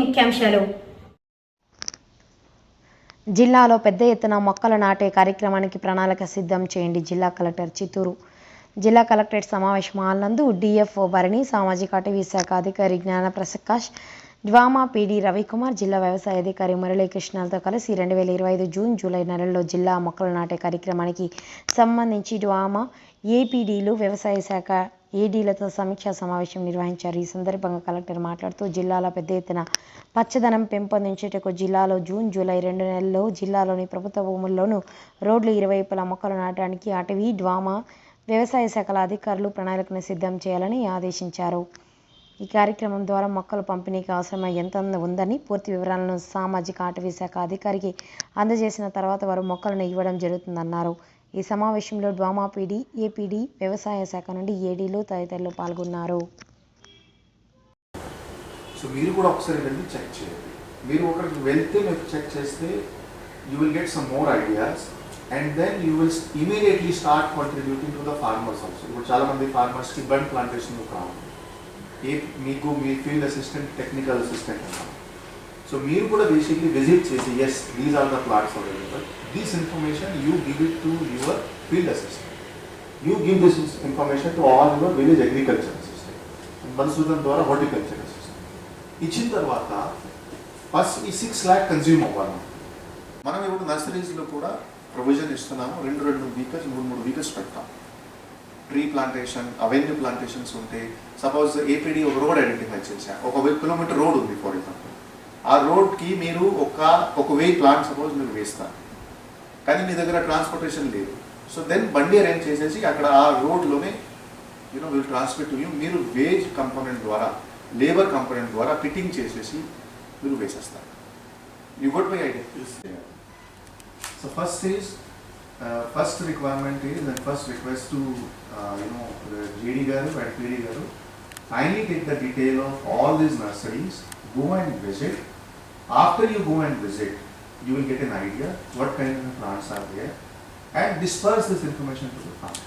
ముఖ్యాంశాలు. జిల్లాలో పెద్ద ఎత్తున మొక్కలు నాటే కార్యక్రమానికి ప్రణాళిక సిద్ధం చేయండి జిల్లా కలెక్టర్ చిత్తూరు. జిల్లా కలెక్టరేట్ సమావేశం హాల్ నందు డిఎఫ్ఓ భరణి సామాజిక అటవీ శాఖ అధికారి జ్ఞాన ప్రకాష్ డ్వామా పీడీ రవికుమార్ జిల్లా వ్యవసాయ అధికారి మురళీకృష్ణలతో కలిసి రెండు వేల ఇరవై ఐదు జూన్ జూలై నెలల్లో జిల్లా మొక్కలు నాటే కార్యక్రమానికి సంబంధించి డ్వామా ఏపీడీలు వ్యవసాయ శాఖ ఏడీలతో సమీక్షా సమావేశం నిర్వహించారు. ఈ సందర్భంగా కలెక్టర్ మాట్లాడుతూ జిల్లాలో పెద్ద ఎత్తున పచ్చదనం పెంపొందించేటకు జిల్లాలో జూన్ జూలై రెండు నెలల్లో జిల్లాలోని ప్రభుత్వ భూముల్లోనూ రోడ్లు ఇరువైపులా మొక్కలు నాటడానికి అటవీ డ్వామా వ్యవసాయ శాఖల అధికారులు ప్రణాళికను సిద్ధం చేయాలని ఆదేశించారు. ఈ కార్యక్రమం ద్వారా మొక్కల పంపిణీకి అవసరమై ఎంత ఉందని పూర్తి వివరాలను సామాజిక అటవీ శాఖ అధికారికి అందజేసిన తర్వాత వారు మొక్కలను ఇవ్వడం జరుగుతుందన్నారు. ఈ సమావేశంలో డ్వామా పీడీ ఏపీడీ వ్యవసాయ శాఖ నుండి ఏడీలు తదితరులు పాల్గొన్నారు. సో మీరు కూడా ఒకసారి వెళ్ళి చెక్ చేయండి. మీరు ఒకరికి వెళ్తే మీరు చెక్ చేస్తే you will get some more ideas and then you will immediately start contributing to the farmers also ఇప్పుడు చాలా మంది ఫార్మర్స్కి బండ్ ప్లాంటేషన్ కావాలి ఏ మీకు మీ ఫీల్డ్ అసిస్టెంట్ టెక్నికల్ అసిస్టెంట్ అన్నారు సో మీరు కూడా బేసిక్లీ విజిట్ చేసి as these are the plots available this information you give it to your field assistant you give this information to all your village agriculture assistant Madhusudan ద్వారా horticulture assistant ఇచ్చిన తర్వాత first ఈ six lakh consume అవ్వాలి. మనం ఇప్పుడు నర్సరీస్లో కూడా provision ఇస్తున్నాము. రెండు రెండు వీకర్స్ మూడు మూడు వీకర్స్ పెడతాం. ప్రీ ప్లాంటేషన్ అవెన్యూ ప్లాంటేషన్స్ ఉంటే సపోజ్ ఏపీడీ ఒక రోడ్ ఐడెంటిఫై చేశా. ఒక కిలోమీటర్ రోడ్ ఉంది ఫర్ ఎగ్జాంపుల్ ఆ రోడ్కి మీరు ఒక ఒక వెయ్యి ప్లాంట్ సపోజ్ మీరు వేస్తారు. కానీ మీ దగ్గర ట్రాన్స్పోర్టేషన్ లేదు. సో దెన్ బండి అరేంజ్ చేసేసి అక్కడ ఆ రోడ్లోనే you know will transmit you మీరు వేజ్ కంపోనెంట్ ద్వారా లేబర్ కంపోనెంట్ ద్వారా ఫిట్టింగ్ చేసేసి మీరు వేసేస్తారు. You got my idea so first is First requirement is and first request to you know JD గారు అండ్ పీడీ గారు kindly take the detail of all these nurseries, go and visit. After you go and visit, you will get an idea what kind of plants are there and disperse this information to the farmer.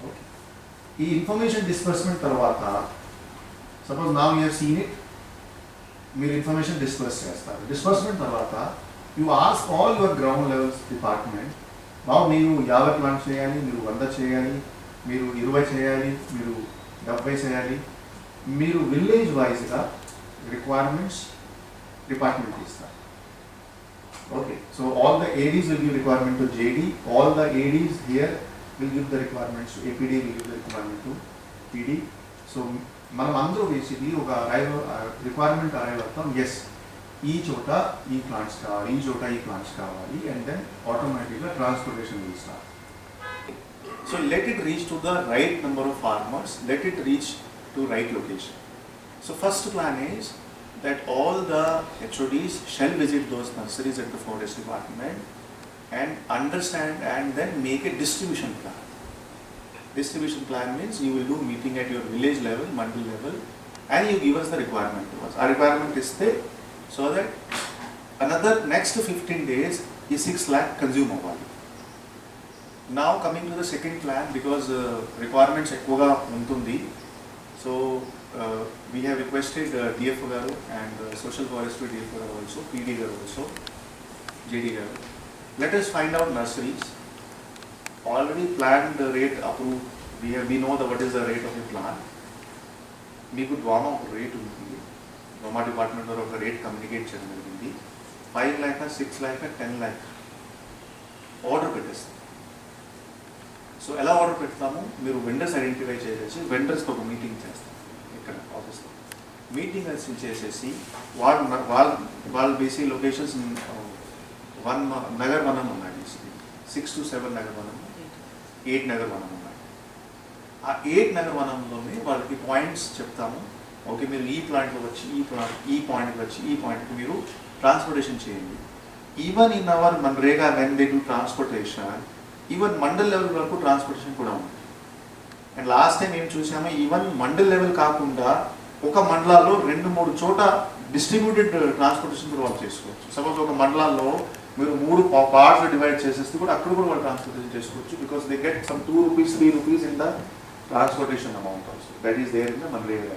Okay. ఈ information disbursement తర్వాత suppose నా you have seen it మీరు information disperse చేస్తారు disbursement తర్వాత you ask all your ground levels department బాబు మీరు యాభై plan చేయాలి మీరు వంద చేయాలి మీరు ఇరవై చేయాలి మీరు డెబ్బై చేయాలి. మీరు విలేజ్ వైజ్గా రిక్వైర్మెంట్స్ డిపార్ట్మెంట్ ఇస్తారు. Okay so all the ADs will give requirement to JD all the ADs here will give the requirements APD will give the requirement to PD so మనం అందరూ బేసిక్లీ ఒక అరైవ్ రిక్వైర్మెంట్ అరైవ్ అవుతాం as ఈ చోట ఈ plants కావాలి ఈ చోట ఈ ప్లాంట్స్ కావాలి అండ్ దెన్ ఆటోమేటిక్గా transportation will start So let it reach to the right number of farmers, let it reach to right location. So first plan is that all the HODs shall visit those nurseries at the forest department and understand and then make a distribution plan. Distribution plan means you will do meeting at your village level, mandal level and you give us the requirement to us. Our requirement is there so that another next 15 days is 6 lakh consume అవ్వాలి now coming to the second plan because uh, requirements ఎక్కువగా ఉంటుంది so we have requested DFO గారు and social forestry DFO గారు also PD గారు also JD గారు let us find out nurseries already planned rate approve we have we know the what is the rate of the plan మీకు డ్వామా ఒక rate ఉంటుంది DWAMA department ద్వారా ఒక rate communicate చేయడం జరిగింది. Five lakh six lakh ten lakh order పెట్టేస్తాం. సో ఎలా ఆర్డర్ పెడతాము? మీరు వెండర్స్ ఐడెంటిఫై చేసేసి వెండర్స్తో ఒక మీటింగ్ చేస్తాం ఇక్కడ ఆఫీస్లో మీటింగ్ అసలు చేసేసి వాళ్ళు వాళ్ళ వాళ్ళ బేసిక్ లొకేషన్స్ వన్ నగర్ వనం ఉన్నాయి సిక్స్ టు సెవెన్ నగర్ వనం ఎయిట్ నగర్ వనం ఉన్నాయి ఆ ఎయిట్ నగర్ వనంలోనే వాళ్ళకి పాయింట్స్ చెప్తాము. ఓకే మీరు ఈ ప్లాంట్కి వచ్చి ఈ ప్లాంట్ ఈ పాయింట్కి వచ్చి ఈ పాయింట్కి మీరు ట్రాన్స్పోర్టేషన్ చేయండి. Even in our MNREGA when they transportation even mandal level వరకు ట్రాన్స్పోర్టేషన్ కూడా ఉంది. అండ్ లాస్ట్ టైం ఏం చూసాము ఈవెన్ మండల్ లెవెల్ కాకుండా ఒక మండలాల్లో రెండు మూడు చోట డిస్ట్రిబ్యూటెడ్ ట్రాన్స్పోర్టేషన్ కూడా వాళ్ళు చేసుకోవచ్చు. సపోజ్ ఒక మండలాల్లో మీరు మూడు పార్ట్స్ డివైడ్ చేసేస్తే కూడా అక్కడ కూడా వాళ్ళు ట్రాన్స్పోర్టేషన్ చేసుకోవచ్చు because they get some two rupees three rupees in the transportation amount also that is there in the MNREGA